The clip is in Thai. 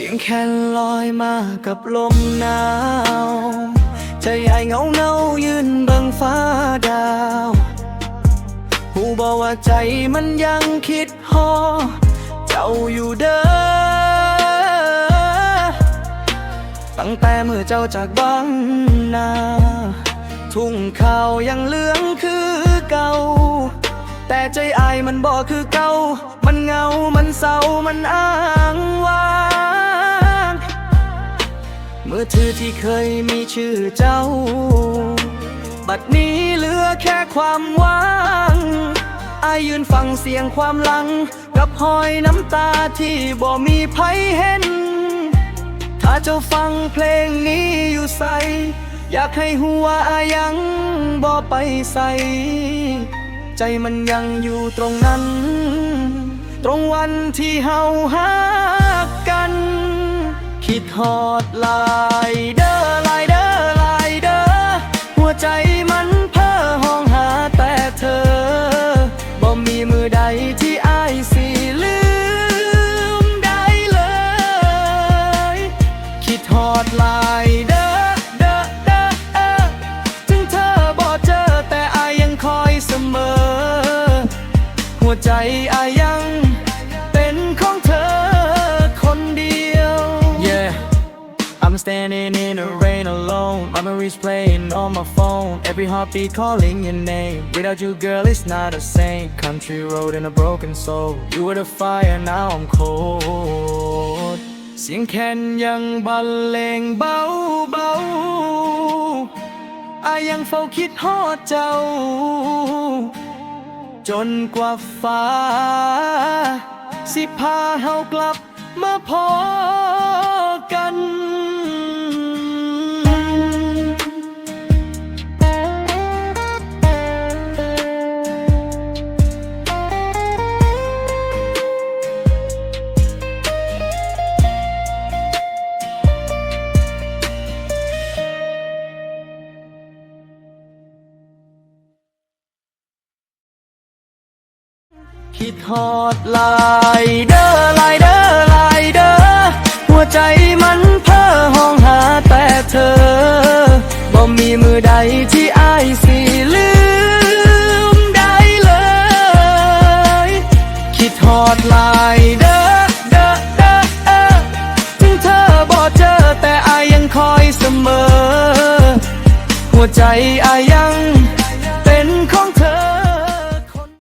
สียงแค่ลอยมากับลมหนาวใจไอ้เงาเงายืนบังฟ้าดาวหูบอกว่าใจมันยังคิดฮอเจ้าอยู่เด้อตั้งแต่เมื่อเจ้าจากบ้านนา ทุ่งข้าวยังเหลืองคือเก่า แต่ใจอายมันบอกคือเก่า มันเหงา มันเศร้า มันอ้างว้าง เมื่อถือที่เคยมีชื่อเจ้า บัดนี้เหลือแค่ความว่างอายยืนฟังเสียงความหลัง กับหอยน้ำตาที่บ่มีไผเห็น ถ้าเจ้าฟังเพลงนี้อยู่ใส อยากให้หัวอายังบ่ไปใส ใจมันยังอยู่ตรงนั้น ตรงวันที่เฮาหักกัน คิดฮอดลายเด้อลายเด้อลายเด้อหัวใจมันเพ้อห้องหาแต่เธอบ่มีมือใดที่อายสิลืมได้เลย คิดฮอดลายเด้อเด้อเด้อเออถึงเธอบ่เจอแต่อายยังคอยเสมอ หัวใจอายยัง I'm standing in the rain alone Memories playing on my phone Every heartbeat calling your name Without you girl it's not the same Country road and a broken soul You were the fire now I'm cold เสียงแคนยังบรรเลงเบาเบาอายังเฝ้าคิดฮอดเจ้า จนกว่าฟ้า สิพาเฮากลับมาพอ คิดฮอดลายเด้อลายเด้อลายเด้อหัวใจมันเพ้อห้องหาแต่เธอบ่มีมือใดที่อายสิลืมได้เลย คิดฮอดลายเด้อเด้อเด้อเออถึงเธอบ่เจอแต่อายยังคอยเสมอ หัวใจอายยัง